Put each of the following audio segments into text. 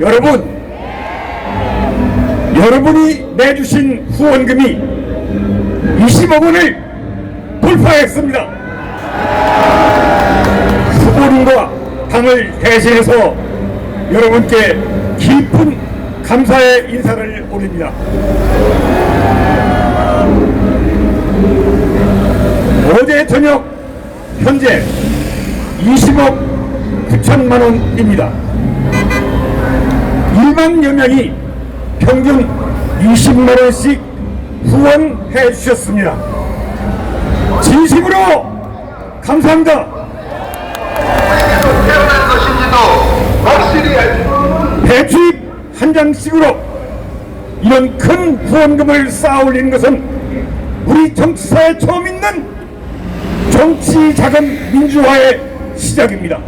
여러분, 여러분이 내주신 후원금이 20억 원을 돌파했습니다. 후보님과 당을 대신해서 여러분께 깊은 감사의 인사를 올립니다. 어제 저녁 현재 20억 9천만 원입니다. 1만여 명이 평균 20만 원씩 후원해 주셨습니다. 진심으로 감사합니다. 배추잎 한 장씩으로 이런 큰 후원금을 쌓아 올리는 것은 우리 정치사에 처음 있는 정치 자금 민주화의 시작입니다.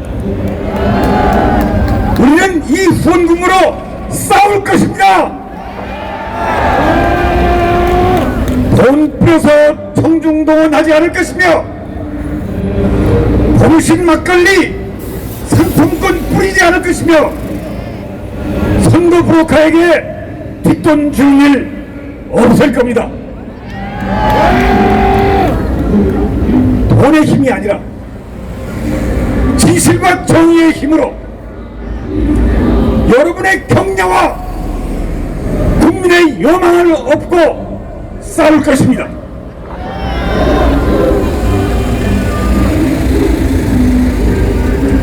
우리는 이 후원금으로 싸울 것입니다. 돈 뿌려서 청중동원하지 않을 것이며 공신 막걸리 상품권 뿌리지 않을 것이며 선거 브로커에게 뒷돈 주는 일 없을 겁니다. 돈의 힘이 아니라 진실과 정의의 힘으로 여러분의 격려와 국민의 여망을 업고 싸울 것입니다.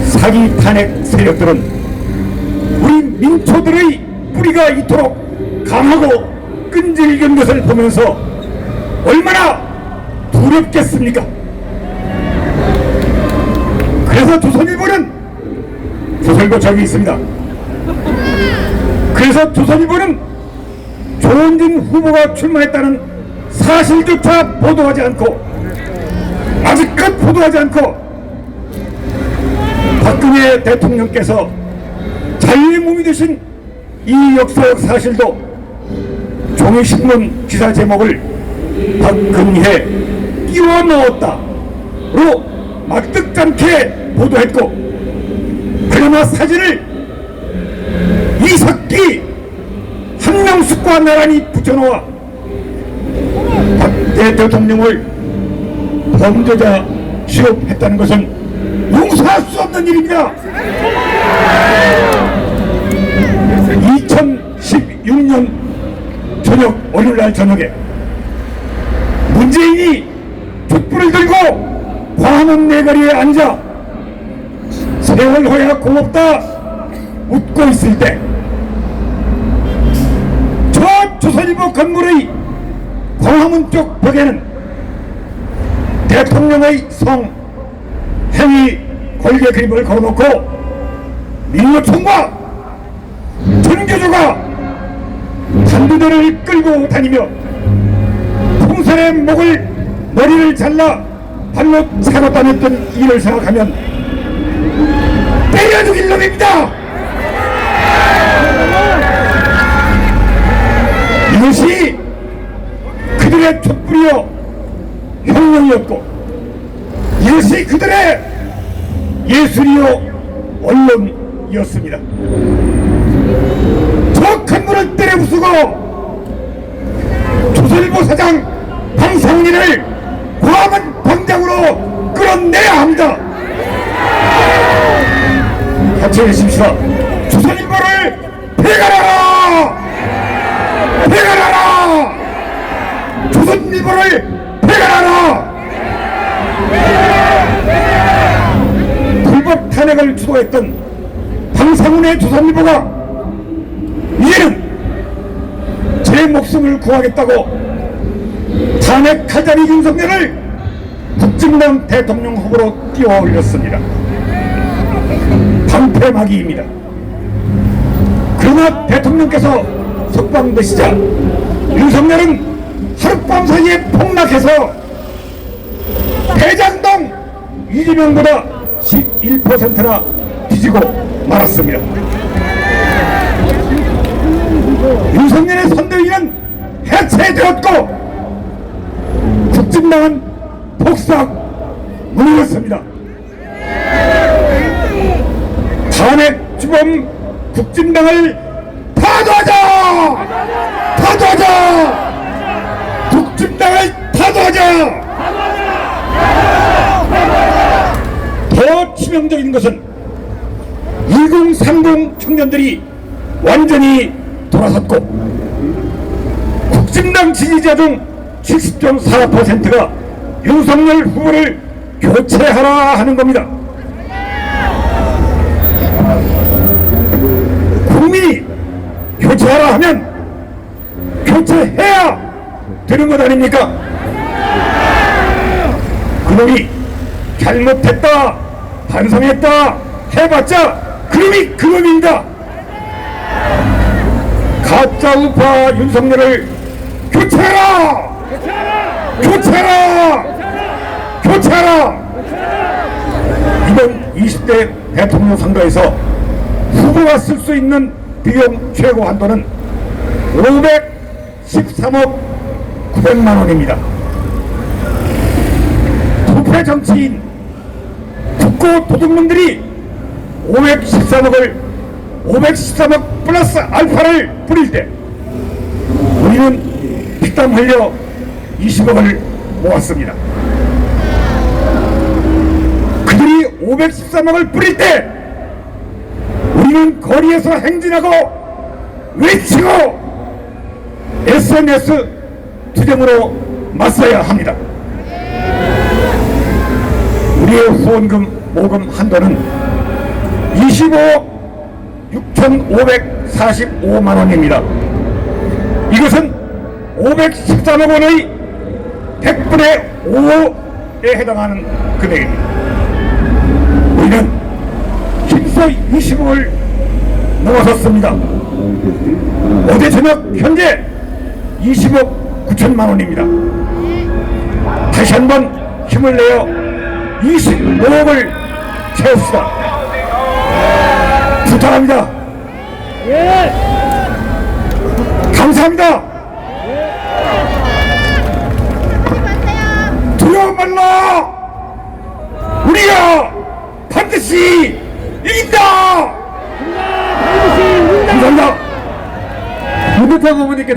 사기 탄핵 세력들은 우리 민초들의 뿌리가 이토록 강하고 끈질긴 것을 보면서 얼마나 두렵겠습니까? 그래서 조선일보는 조선일보 저기 있습니다. 그래서 조선일보는 조원진 후보가 출마했다는 사실조차 보도하지 않고 아직껏 보도하지 않고 박근혜 대통령께서 자유의 몸이 되신 이 역사적 사실도 종이신문 기사 제목을 박근혜 끼워 넣었다로 막득잖게 보도했고 그러나 사진을 이석기 한명숙과 나란히 붙여놓아 박 대통령을 범죄자 취업했다는 것은 용서할 수 없는 일입니다. 2016년 저녁 월요일 날 저녁에 문재인이 촛불을 들고 광화문 내거리에 앉아 세월 호야 고맙다 웃고 있을 때저 조선일보 건물의 광화문 쪽 벽에는 대통령의 성 행위 걸개 그림을 걸어놓고 민노총과 전교조가 단두대를 끌고 다니며 풍선의 목을 머리를 잘라 발로 차고 다녔던 일을 생각하면 때려 죽일 놈입니다 혁명이었고 이것이 그들의 예술이요 언론이었습니다. 저큰 문을 때려 부수고 조선일보 사장 방상민을 광화문 광장으로 끌어내야 합니다. 같이 해주십시오. 조선일보를 폐간하라! 폐간하라! 조선일보를 폐간하라! 탄핵을 주도했던 방상훈의 조선일보가 이제는 제 목숨을 구하겠다고 탄핵 칼자리 윤석열을 국진당 대통령 후보로 띄워 올렸습니다. 방패막이입니다. 그러나 대통령께서 석방되시자 윤석열은 하룻밤 사이에 폭락해서 대장동 이재명보다 11%나 뒤지고 말았습니다. 윤석열의 선대위는 해체되었고 국진당은 폭삭 무너졌습니다. 탄핵 주범 국진당을 타도하자! 타도하자! 국진당을 타도하자! 더 치명적인 것은 2030 청년들이 완전히 돌아섰고 국진당 지지자 중 70.4%가 윤석열 후보를 교체하라 하는 겁니다. 국민이 교체하라 하면 교체해야 되는 것 아닙니까? 그놈이 잘못했다, 반성했다 해봤자 그놈이 그놈입니다. 가짜 우파 윤석열을 교체하라! 교체하라! 교체하라! 이번 20대 대통령 선거에서 후보가 쓸 수 있는 비용 최고 한도는 513억 900만 원입니다. 부패 정치인 국고 도둑놈들이 513억을 513억 플러스 알파를 뿌릴 때 우리는 피땀 흘려 20억을 모았습니다. 그들이 513억을 뿌릴 때 우리는 거리에서 행진하고 외치고 SNS 투쟁으로 맞서야 합니다. 우리의 후원금 모금 한도는 25억 6,545만 원입니다. 이것은 513억 원의 100분의 5에 해당하는 금액입니다. 우리는 힘써 20억을 넘어섰습니다. 어제 저녁 현재 20억 9천만 원입니다. 다시 한번 힘을 내어 25억을 채웁시다. 부탁합니다. 감사합니다.